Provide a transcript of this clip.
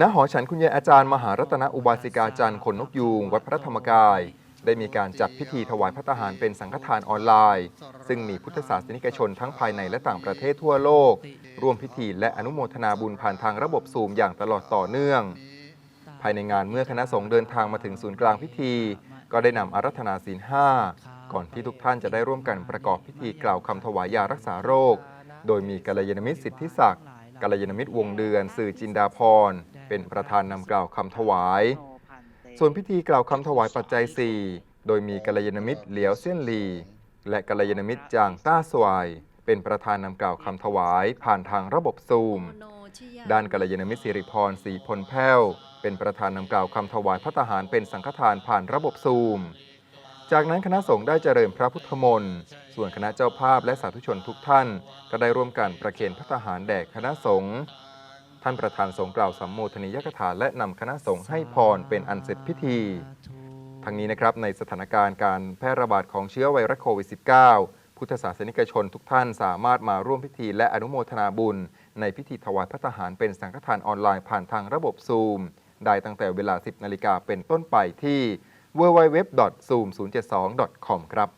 ณหอฉันคุณยายอาจารย์มหารัตนอุบาสิกาจันทร์ขนนกยูงวัดพระธรรมกาย ได้มีการจัดพิธีถวายพระทหารเป็นสังฆทานออนไลน์ ซึ่งมีพุทธศาสนิกชนทั้งภายในและต่างประเทศทั่วโลก ร่วมพิธีและอนุโมทนาบุญผ่านทางระบบซูมอย่างตลอดต่อเนื่อง ภายในงานเมื่อคณะสงฆ์เดินทางมาถึงศูนย์กลางพิธี ก็ได้นำอารัธนาศีลห้าก่อนที่ทุกท่านจะได้ร่วมกันประกอบพิธีกล่าวคำถวายยารักษาโรค โดยมีกัลยาณมิตรสิทธิศักดิ์ กัลยาณมิตรวงเดือน สื่อจินดาพร เป็นประธานนำกล่าวคำถวาย ส่วนพิธีกล่าวคำถวายปัจจัย 4 โดยมีกัลยาณมิตรเหลียวเซียนหลี และกัลยาณมิตรจางต้าสวายเป็นประธานนำกล่าวคำถวายผ่านทางระบบซูม ด้านกัลยาณมิตรสิริพรศรีพลแพ้ว เป็นประธานนำกล่าวคำถวายพระทหารเป็นสังฆทานผ่านระบบซูม จากนั้นคณะสงฆ์ได้เจริญพระพุทธมนต์ ส่วนคณะเจ้าภาพและสาธุชนทุกท่าน ก็ได้ร่วมกันประเคนพระทหารแด่คณะสงฆ์ ท่านประธานสงฆ์กล่าวสัมโมทนียกถาและนำคณะสงฆ์ให้พรเป็นอันเสร็จพิธี ทั้งนี้นะครับในสถานการณ์การแพร่ระบาดของเชื้อไวรัสโควิด -19 พุทธศาสนิกชนทุกท่านสามารถมาร่วมพิธีและอนุโมทนาบุญ ในพิธีถวายพระทหารเป็นสังฆทานออนไลน์ผ่านทางระบบซูม ได้ตั้งแต่เวลา 10 นาฬิกาเป็นต้นไปที่ www.zoom072.com ครับ